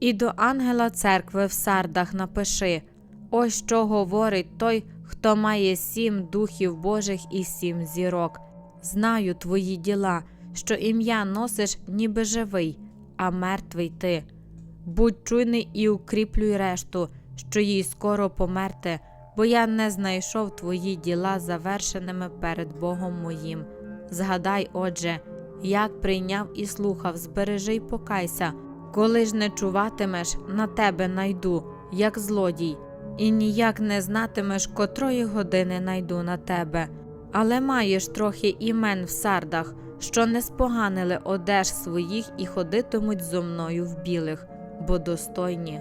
І до ангела церкви в сардах напиши ось що говорить той, хто має сім духів Божих і сім зірок. Знаю твої діла, що ім'я носиш, ніби живий, а мертвий ти. Будь чуйний і укріплюй решту, що їй скоро померти, бо я не знайшов твої діла завершеними перед Богом моїм. Згадай, отже, як прийняв і слухав, збережи й покайся, коли ж не чуватимеш, на тебе найду, як злодій, і ніяк не знатимеш, котрої години найду на тебе. Але маєш трохи імен в сардах, що не споганили одеж своїх і ходитимуть зо мною в білих, бо достойні.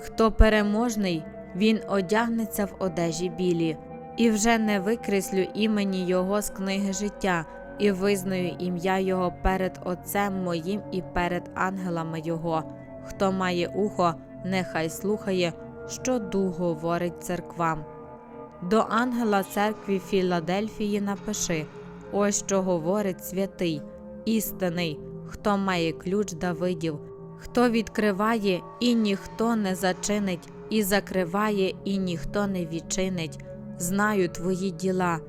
Хто переможний, він одягнеться в одежі білі, і вже не викреслю імені Його з книги життя, і визнаю ім'я Його перед Отцем моїм і перед ангелами Його. Хто має ухо, нехай слухає, що дух говорить церквам. До ангела церкві Філадельфії напиши ось що говорить святий, істинний, хто має ключ Давидів, хто відкриває і ніхто не зачинить, і закриває, і ніхто не відчинить. Знаю твої діла.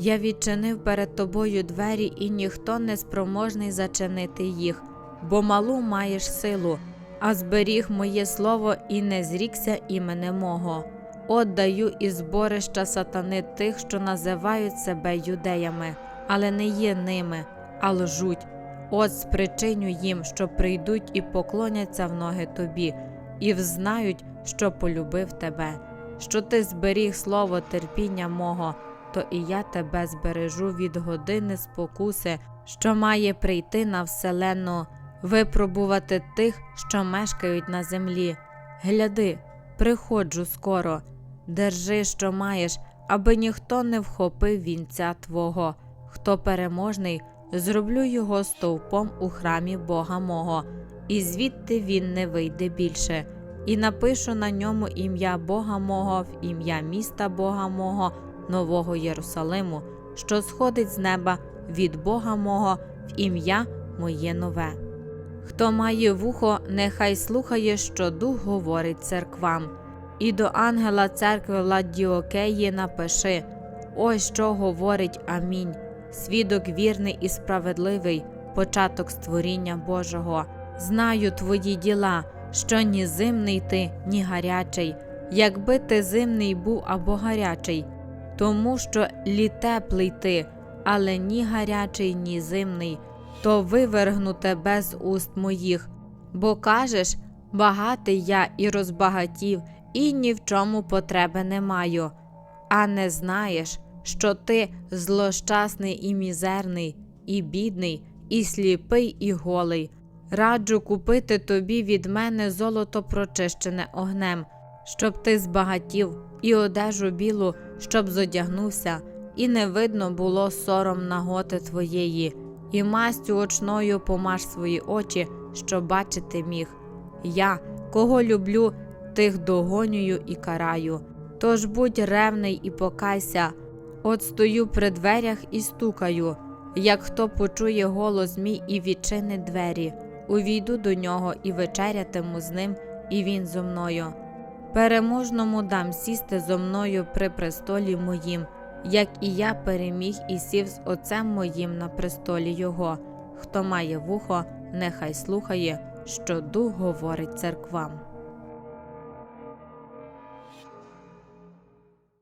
Я відчинив перед тобою двері, і ніхто не спроможний зачинити їх, бо малу маєш силу, а зберіг моє слово і не зрікся імене мого. От даю із зборища сатани тих, що називають себе юдеями, але не є ними, а лжуть. От спричиню їм, що прийдуть і поклоняться в ноги тобі, і взнають, що полюбив тебе, що ти зберіг слово терпіння мого, то і я тебе збережу від години спокуси, що має прийти на вселенну, випробувати тих, що мешкають на землі. Гляди, приходжу скоро, держи, що маєш, аби ніхто не вхопив вінця твого. Хто переможний, зроблю його стовпом у храмі Бога мого, і звідти він не вийде більше. І напишу на ньому ім'я Бога мого, в ім'я міста Бога мого, Нового Єрусалиму, що сходить з неба від Бога мого, в ім'я моє нове. Хто має вухо, нехай слухає, що дух говорить церквам. І до ангела церкви Ладдіокеї напиши ось що говорить Амінь. Свідок вірний і справедливий, початок створіння Божого. Знаю твої діла, що ні зимний ти, ні гарячий, якби ти зимний був або гарячий, тому що літеплий ти, але ні гарячий, ні зимний, то вивергну тебе з уст моїх, бо кажеш, багатий я і розбагатів, і ні в чому потреби не маю, а не знаєш, що ти злощасний і мізерний, і бідний, і сліпий, і голий. Раджу купити тобі від мене золото прочищене огнем, щоб ти збагатів, і одежу білу, щоб зодягнувся, і не видно було сором наготи твоєї, і мастю очною помаж свої очі, щоб бачити міг. Я, кого люблю, тих догонюю і караю. Тож будь ревний і покайся. От стою при дверях і стукаю, як хто почує голос мій і відчинить двері, увійду до нього і вечерятиму з ним, і він зо мною. Переможному дам сісти зо мною при престолі моїм, як і я переміг і сів з отцем моїм на престолі його. Хто має вухо, нехай слухає, що дух говорить церквам.